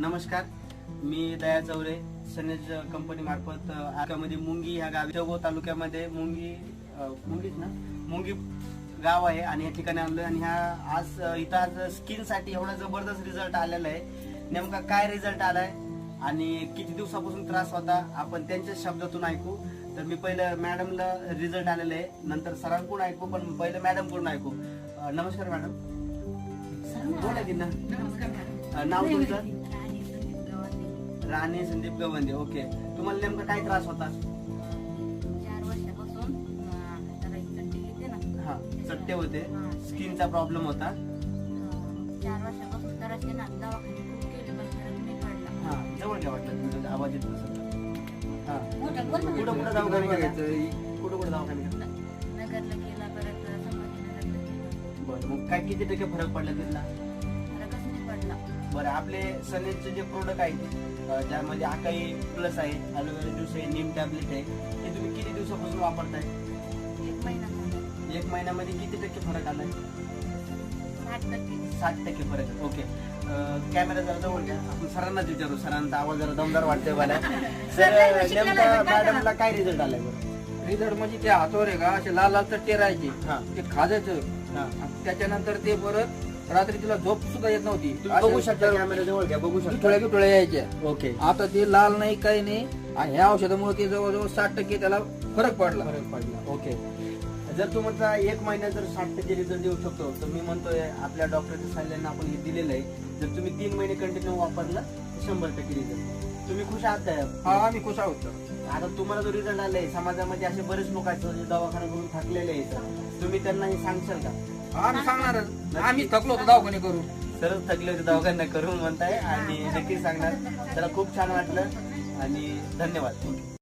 नमस्कार. मी दया चौरे सनेज कंपनी मार्फत आकामध्ये मुंगी ह्या गावी जगो तालुक्यामध्ये मुंगी मुंगीच ना? मुंगी गाव आहे आणि या ठिकाणी आणलोय आणि ह्या आज इथं आज स्किनसाठी एवढा जबरदस्त रिझल्ट आलेला आहे. नेमका काय रिझल्ट आलाय आणि किती दिवसापासून त्रास होता आपण त्यांच्या शब्दातून ऐकू. तर मी पहिलं मॅडमला रिझल्ट आलेला आहे. नंतर सरांकडून ऐकू पण पहिलं मॅडमकडून ऐकू. नमस्कार मॅडम बोला की ना. नाव तुमचं. राणे संदीप गवंदे ओके तुम्हाला नेमका काय त्रास होता? चार वर्षापासून अं, जरा चट्टी येते ना. हा चट्टे होते. हा. स्किनचा प्रॉब्लेम होता. अं, चार वर्षापासून तर असे ना दवाखाने खूप केले पण फरक नाही पडला. हा जवळ घ्या वाटलं तुमचा आवाज येत नसेल तर. हा. मोठं बोल ना. कुठं कुठं दवाखाने कुठं कुठं दवाखाने गेला नगरला केला परत संभाजीनगरला केला. बरं मग काय किती टक्के फरक पडला तिथला फरकच नाही पडला. बरं आपले सनेजचे जे प्रोडक्ट आहेत ज्यामध्ये आकाई प्लस आहे अलोवेरा ज्यूस आहे नीम टॅबलेट आहे हे तुम्ही किती दिवसापासून वापरताय? एक महिना. एक महिन्यामध्ये किती टक्के फरक आलाय? साठ टक्के. साठ टक्के फरक आहे. ओके कॅमेरा जरा जवळ घ्या. आपण सरांनाच विचारू. सरांचा आवाज जरा दमदार वाटतोय मला. सर नेमका मॅडमला काय रिझल्ट आलाय बरं? रिझल्ट म्हणजे ते हातावर आहे का? असे लाल लाल चट्टे राहायचे हा. ते खाजायचं. हा. आणि त्याच्यानंतर ते परत रात्री तिला झोप सुद्धा येत नव्हती. तुम्ही बघू शकता कॅमेरा जवळ घ्या बघू शकता. यायच्या ओके. आता ते लाल नाही काही नाही. आणि ह्या औषधामुळे ते जवळजवळ साठ टक्के त्याला फरक पडला. फरक पडला. ओके. जर तुमचा एक महिना जर साठ टक्के रिझल्ट देऊ शकतो तर मी म्हणतोय आपल्या डॉक्टरच्या सल्ल्यानं आपण हे दिलेलं आहे. जर तुम्ही तीन महिने कंटिन्यू वापरलं तर शंभर टक्के रिझल्ट तुम्ही खुश आहात हा का? आम्ही खुश आहोत. आता तुम्हाला जो रिझल्ट आलाय समाजामध्ये असे बरेच लोक आहेत जे दवाखाना करून थकलेले आहेत. तुम्ही त्यांना हे सांगशाल का? आम्ही सांगणार आम्ही थकलो होतो दवाखाने करू सरच थकले होते दवाखाना करून म्हणताय आणि नक्कीच सांगणार. त्याला खूप छान वाटलं आणि धन्यवाद.